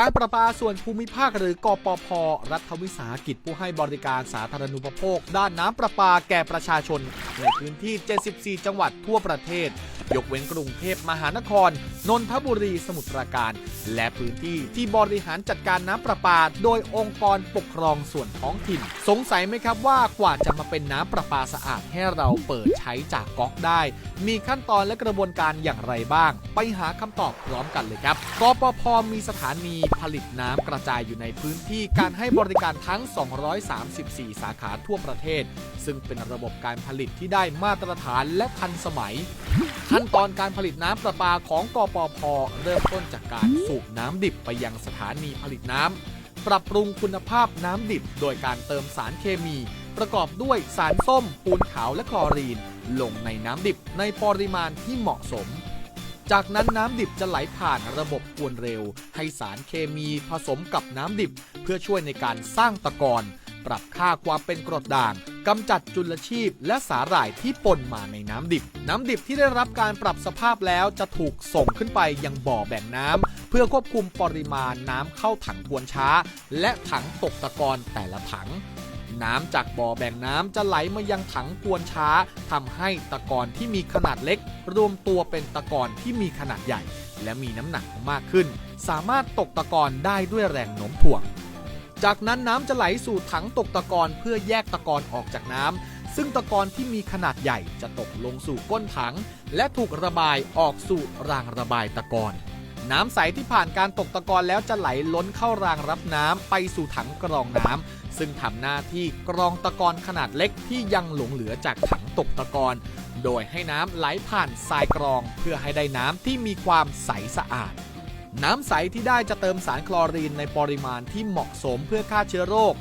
การประปาส่วนภูมิภาคหรือกปพ รัฐวิสาหกิจผู้ให้บริการสาธารณูปโภค ด้านน้ำประปาแก่ประชาชน ในพื้นที่ 74 จังหวัดทั่วประเทศ ยกเว้นกรุงเทพมหานคร นนทบุรี สมุทรปราการ และพื้นที่ที่บริหารจัดการน้ำประปา โดยองค์กรปกครองส่วนท้องถิ่น สงสัยไหมครับว่ากว่าจะมาเป็นน้ำประปาสะอาดให้เราเปิดใช้จากก๊อกได้ มีขั้นตอนและกระบวนการอย่างไรบ้าง ไปหาคำตอบพร้อมกันเลยครับ กปพ มีสถานีผลิตน้ำกระจายอยู่ในพื้นที่การให้บริการทั้ง 234 สาขาทั่วประเทศ ซึ่งเป็นระบบการผลิตที่ได้มาตรฐานและทันสมัย ขั้นตอนการผลิตน้ำประปาของกปพเริ่มต้นจากการสูบน้ำดิบไปยังสถานีผลิตน้ำปรับปรุงคุณภาพน้ำดิบ โดยการเติมสารเคมี ประกอบด้วยสารส้มปูนขาวและคลอรีน ลงในน้ำดิบในปริมาณที่เหมาะสม จากนั้นน้ำดิบจะไหลผ่านระบบกวนเร็ว ให้สารเคมีผสมกับน้ำดิบ เพื่อช่วยในการสร้างตะกอนปรับค่าความเป็นกรดด่างกำจัดจุลชีพและสาหร่ายที่ปนมาในน้ำดิบ น้ำดิบที่ได้รับการปรับสภาพแล้วจะถูกส่งขึ้นไปยังบ่อแบ่งน้ำเพื่อควบคุมปริมาณน้ำเข้าถังกวนช้า และถังตกตะกอนแต่ละถัง น้ำจากบ่อแบ่งน้ำจะไหลมายังถังกวนช้าทำให้ตะกอนที่มีขนาดเล็ก รวมตัวเป็นตะกอนที่มีขนาดใหญ่ และมีน้ำหนักมากขึ้น สามารถตกตะกอนได้ด้วยแรงโน้มถ่วง จากนั้นน้ำจะไหลสู่ถังตกตะกอนเพื่อแยกตะกอนออกจากน้ำซึ่งตะกอนที่มีขนาดใหญ่จะตกลงสู่ก้นถัง และถูกระบายออกสู่รางระบายตะกอน น้ำใสที่ผ่านการตกตะกอนแล้วจะไหลล้นเข้ารางรับน้ำไปสู่ถังกรองน้ำ ซึ่งทำหน้าที่กรองตะกอนขนาดเล็กที่ยังหลงเหลือจากถังตกตะกอนโดยให้น้ำไหลผ่านทรายกรองเพื่อให้ได้น้ำที่มีความใสสะอาด น้ำใสที่ได้จะเติมสารคลอรีนในปริมาณที่เหมาะสมเพื่อฆ่าเชื้อโรค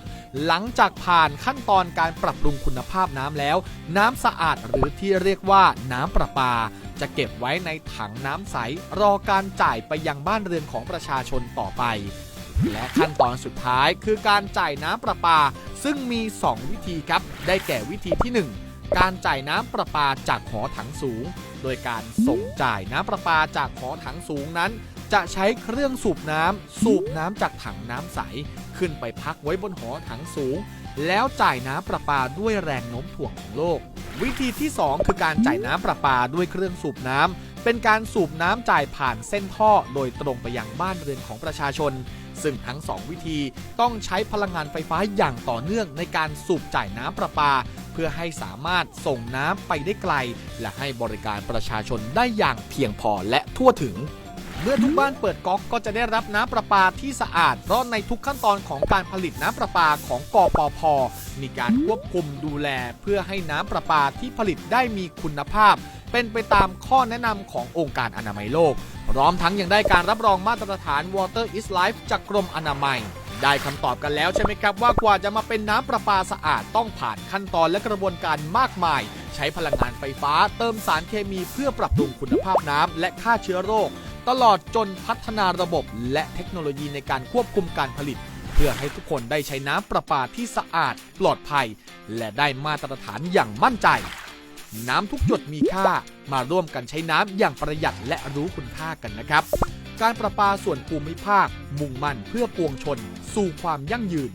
หลังจากผ่านขั้นตอนการปรับปรุงคุณภาพน้ำแล้ว น้ำสะอาดหรือที่เรียกว่าน้ำประปา จะเก็บไว้ในถังน้ำใสรอการจ่ายไปยังบ้านเรือนของประชาชนต่อไป และขั้นตอนสุดท้ายคือการจ่ายน้ำประปา ซึ่งมี 2 วิธีครับ ได้แก่วิธีที่ 1 การจ่ายน้ำประปาจากหอถังสูง โดยการส่งจ่ายน้ำประปาจากหอถังสูงนั้น จะใช้เครื่องสูบน้ำสูบน้ำจากถังน้ำใส ขึ้นไปพักไว้บนหอถังสูง แล้วจ่ายน้ำประปาด้วยแรงโน้มถ่วงของโลก วิธีที่ 2 คือการจ่ายน้ำประปาด้วยเครื่องสูบน้ำเป็นการสูบน้ำจ่ายผ่านเส้นท่อโดยตรงไปยังบ้านเรือนของประชาชน ซึ่งทั้ง 2 วิธีต้องใช้พลังงานไฟฟ้าอย่างต่อเนื่องในการสูบจ่ายน้ำประปา เพื่อให้สามารถส่งน้ำไปได้ไกล และให้บริการประชาชนได้อย่างเพียงพอและทั่วถึงเมื่อทุกบ้านเปิดก๊อกก็จะได้รับน้ำประปาที่สะอาด เพราะในทุกขั้นตอนของการผลิตน้ำประปาของกปพมีการควบคุมดูแล เพื่อให้น้ำประปาที่ผลิตได้มีคุณภาพ เป็นไปตามข้อแนะนำขององค์การอนามัยโลก พร้อมทั้งยังได้การรับรองมาตรฐาน Water is Life จากกรมอนามัย ได้คำตอบกันแล้วใช่ไหมครับว่ากว่าจะมาเป็นน้ำประปาสะอาดต้องผ่านขั้นตอนและกระบวนการมากมาย ใช้พลังงานไฟฟ้า เติมสารเคมีเพื่อปรับปรุงคุณภาพน้ำและฆ่าเชื้อโรค ตลอดจนพัฒนาระบบ และเทคโนโลยีในการควบคุมการผลิตเพื่อให้ทุกคนได้ใช้น้ำประปาที่สะอาด ปลอดภัย และได้มาตรฐานอย่างมั่นใจ น้ำทุกหยดมีค่า มาร่วมกันใช้น้ำอย่างประหยัดและรู้คุณค่ากันนะครับ การประปาส่วนภูมิภาค มุ่งมั่นเพื่อปวงชน สู่ความยั่งยืน